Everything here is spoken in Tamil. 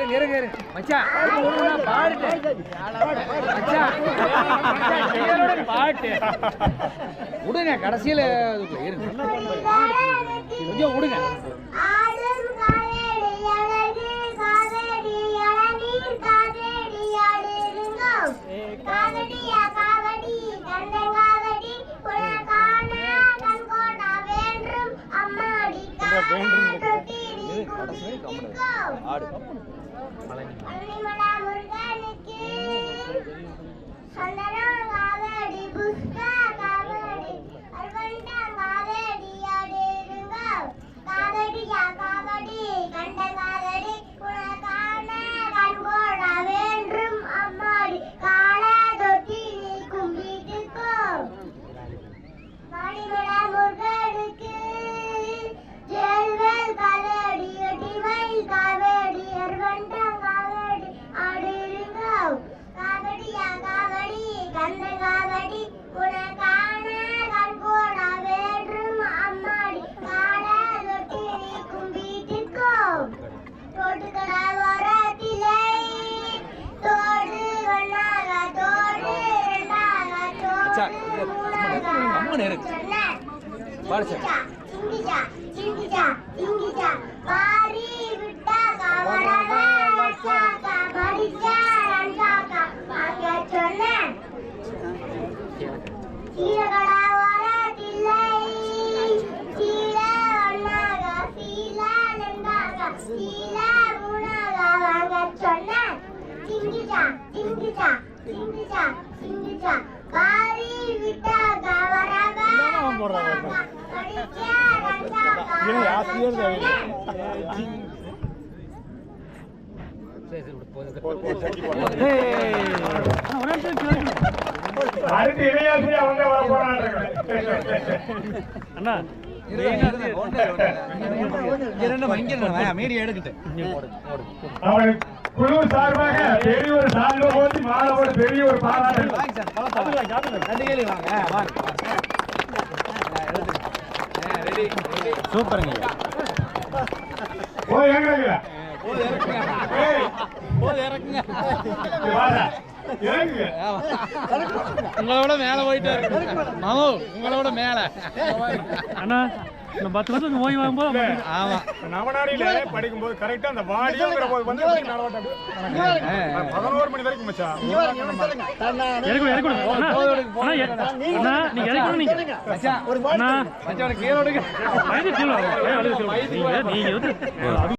இரு. மச்சான், ஒரு ஒரு மச்சான், பாட்டு. விடுங்க கடைசியில இருங்க கொஞ்சம் விடுங்க ஆடும் வேண்டும் தொட்டிரி கும்பிட்டுக்கோ பழனிமலா மூணாக இருக்கு. சொன்னேன். சிங்கிஜா சிங்கிஜா சிங்கிஜா சிங்கிஜா அவங்க வர போறாங்க அண்ணா அவன் குழு சார்பாக பெரிய ஒரு சால்வை போட்டு மாலோட பெரிய ஒரு பாராட்டு. சூப்பருங்க. ஓ எங்க ஏய் இறக்குங்க உங்களோட மேல போயிட்டாரு மாமு உங்களோட மேல. அண்ணா இந்த பத்து வருஷம் ஓய்வு வாங்கும்போது ஆமா. நவநாடியில படிக்கும்போது கரெக்டா அந்த வாடியோங்கிற போது வந்து பதினோரு மணி வரைக்கும் மச்சான். இறக்கணும் நீங்க இறக்கணும் நீங்க மச்சான் மச்சான் கீழே வந்து